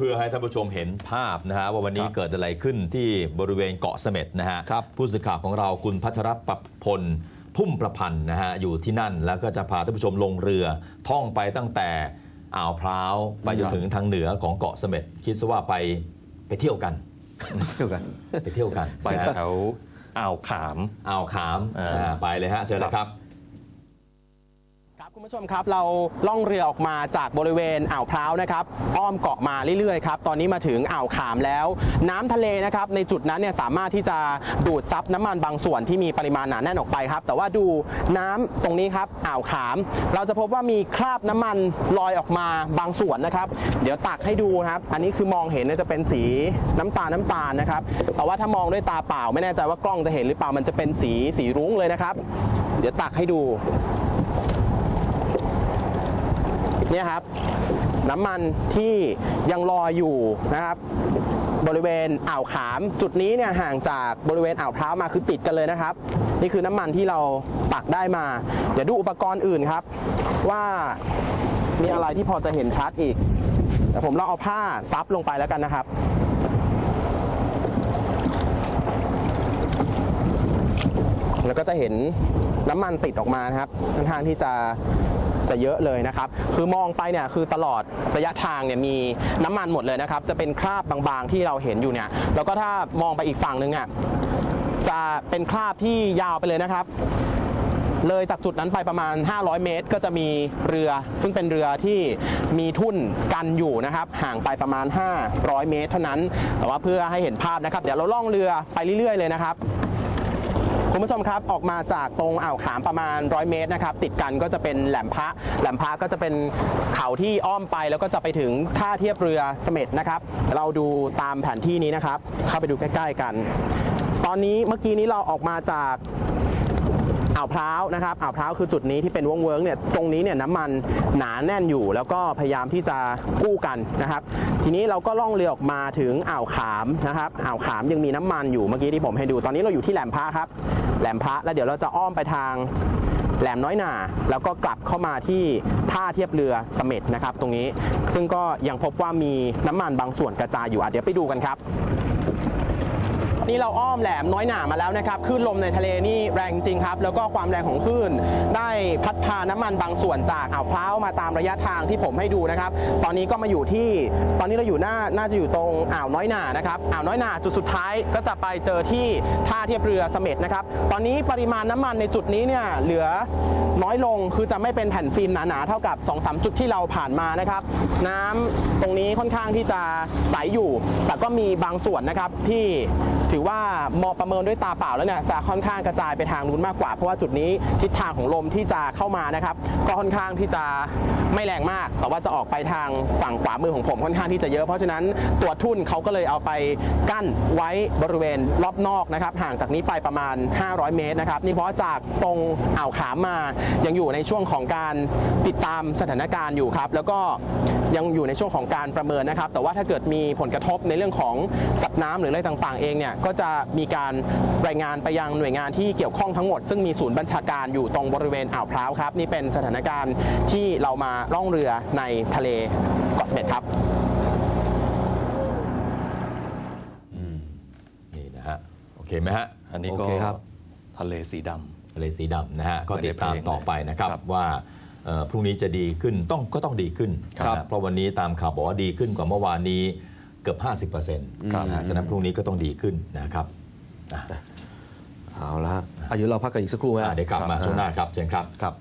และเพื่อให้ท่านผู้ชมเห็นภาพนะฮะว่าวันนี้ครับเกิดอะไรขึ้นที่บริเวณเกาะเสม็ดนะฮะครับผู้สื่อข่าวของเราคุณพัชรปรับพลพุ่มประพันธ์นะฮะอยู่ที่นั่นแล้วก็จะพาท่านผู้ชมลงเรือท่องไปตั้งแต่อ่าวพร้าวไปจนถึงทางเหนือของเกาะเสม็ดคิดซะว่าไปไปเที่ยวกันเที่ยวกันไปเที่ยวกันไปนะฮะแถวอ่าวขามอ่าวขามอ่าอ่าไปเลยฮะเชิญนะครับ คุณผู้ชมครับเราล่องเรือออกมาจากบริเวณอ่าวพร้าวนะครับ อ้อมเกาะมาเรื่อยๆครับตอนนี้มาถึงอ่าวขามแล้ว น้ำทะเลนะครับในจุดนั้นเนี่ยสามารถที่จะดูดซับน้ำมันบางส่วนที่มีปริมาณหนาแน่นออกไปครับ แต่ว่าดูน้ำตรงนี้ครับอ่าวขาม เราจะพบว่ามีคราบน้ำมันลอยออกมาบางส่วนนะครับ เดี๋ยวตักให้ดูครับ อันนี้คือมองเห็นจะเป็นสีน้ำตาลน้ำตาลนะครับแต่ว่าถ้ามองด้วยตาเปล่า ไม่แน่ใจว่ากล้องจะเห็นหรือเปล่ามันจะเป็นสีสีรุ้งเลยนะครับ เดี๋ยวตักให้ดู เนี่ยครับน้ำมันที่ยังลอยอยู่นะครับ บริเวณอ่าวขามจุดนี้เนี่ยห่างจากบริเวณอ่าวพร้าวมาคือติดกันเลยนะครับ นี่คือน้ำมันที่เราตักได้มา เดี๋ยวดูอุปกรณ์อื่นครับ ว่ามีอะไรที่พอจะเห็นชัดอีกเดี๋ยวผมลองเอาผ้าซับลงไปแล้วกันนะครับแล้วก็จะเห็นน้ำมันติดออกมานะครับค่อนข้างที่จะ จะเยอะเลยนะครับ คือมองไปเนี่ยคือตลอดระยะทางเนี่ยมีน้ำมันหมดเลยนะครับ จะเป็นคราบบางๆที่เราเห็นอยู่เนี่ย แล้วก็ถ้ามองไปอีกฝั่งหนึ่งอะจะเป็นคราบที่ยาวไปเลยนะครับเลยจากจุดนั้นไปประมาณ 500 เมตร ก็จะมีเรือ ซึ่งเป็นเรือที่มีทุ่นกันอยู่นะครับ ห่างไปประมาณ 500 เมตร เท่านั้น แต่ว่าเพื่อให้เห็นภาพนะครับ เดี๋ยวเราล่องเรือไปเรื่อย ๆ เลยนะครับ คุณผู้ชมครับออกมาจากตรงอ่าวขามประมาณ 100 เมตรนะครับติดกันก็จะเป็นแหลมพระแหลมพระก็จะเป็นเขาที่อ้อมไปแล้วก็จะไปถึงท่าเทียบเรือเสม็ดนะครับเราดูตามแผนที่นี้นะครับ เข้าไปดูใกล้ ๆ กัน ตอนนี้เมื่อกี้นี้เราออกมาจาก อ่าวพร้าวนะครับอ่าวพร้าวคือจุดนี้ที่เป็นวงเวิร์กเนี่ยตรงนี้เนี่ยน้ำมันหนาแน่นอยู่ แล้วก็พยายามที่จะกู้กันนะครับ ทีนี้เราก็ล่องเรือออกมาถึงอ่าวขามนะครับอ่าวขามยังมีน้ำมันอยู่เมื่อกี้ที่ผมให้ดู ตอนนี้เราอยู่ที่แหลมพระครับ แหลมพระแล้วเดี๋ยวเราจะอ้อมไปทางแหลมน้อยหนาแล้วก็กลับเข้ามาที่ท่าเทียบเรือเสม็ดนะครับ ตรงนี้ซึ่งก็ยังพบว่ามีน้ำมันบางส่วนกระจายอยู่อะเดี๋ยวไปดูกันครับ นี่เราอ้อมแหลมน้อยหนามาแล้วนะครับคลื่นลมในทะเลนี่แรงจริงครับ แล้วก็ความแรงของคลื่นได้พัดพาน้ำมันบางส่วนจากอ่าวพร้าวมาตามระยะทางที่ผมให้ดูนะครับ ตอนนี้ก็มาอยู่ที่ตอนนี้เราอยู่หน้าน่าจะอยู่ตรงอ่าวน้อยหนานะครับอ่าวน้อยหนาจุดสุดท้ายก็จะไปเจอที่ท่าเทียบเรือเสม็ดนะครับ ตอนนี้ปริมาณน้ำมันในจุดนี้เนี่ยเหลือน้อยลงคือจะไม่เป็นแผ่นฟิล์มหนาๆเท่ากับ2อสจุดที่เราผ่านมานะครับ น้ำตรงนี้ค่อนข้างที่จะใสอยู่ แต่ก็มีบางส่วนนะครับที่ถือว่ามองประเมินด้วยตาเปล่าแล้วเนี่ยจะค่อนข้างกระจายไปทางนู้นมากกว่า เพราะว่าจุดนี้ทิศทางของลมที่จะเข้ามานะครับก็ค่อนข้างที่จะไม่แรงมาก แต่ว่าจะออกไปทางฝั่งขวามือของผมค่อนข้างที่จะเยอะ เพราะฉะนั้นตัวทุ่นเขาก็เลยเอาไปกั้นไว้บริเวณรอบนอกนะครับห่างจากนี้ไปประมาณ 500 เมตรนะครับนี่เพราะจากตรงอ่าวขามมายังอยู่ในช่วงของการติดตามสถานการณ์อยู่ครับ แล้วก็ ยังอยู่ในช่วงของการประเมินนะครับ แต่ว่าถ้าเกิดมีผลกระทบในเรื่องของสัตว์น้ำหรืออะไรต่างๆ เองเนี่ยก็จะมีการรายงานไปยังหน่วยงานที่เกี่ยวข้องทั้งหมด ซึ่งมีศูนย์บัญชาการอยู่ตรงบริเวณอ่าวพร้าวครับนี่เป็นสถานการณ์ที่เรามาล่องเรือในทะเลเกาะเสม็ดครับนี่นะฮะโอเคไหมฮะอันนี้โอก็เคครับทะเลสีดำทะเลสีดำนะฮะก็เหมือนในติดตามเพลงต่อไปนะครับครับว่าเอ่อ พรุ่งนี้จะดีขึ้นต้องก็ต้องดีขึ้นครับนะฮะเพราะวันนี้ตามข่าวบอกว่าดีขึ้นกว่าเมื่อวานนี้เกือบ 50%นครับะฮะฉะนั้นพรุ่งนี้ก็ต้องดีขึ้นนะครับอะเอาละฮะอายุเราพักกันอีกสักครู่ไหมอะเดี๋ยวกลับมาช่วงหน้าครับเชิญครับครับ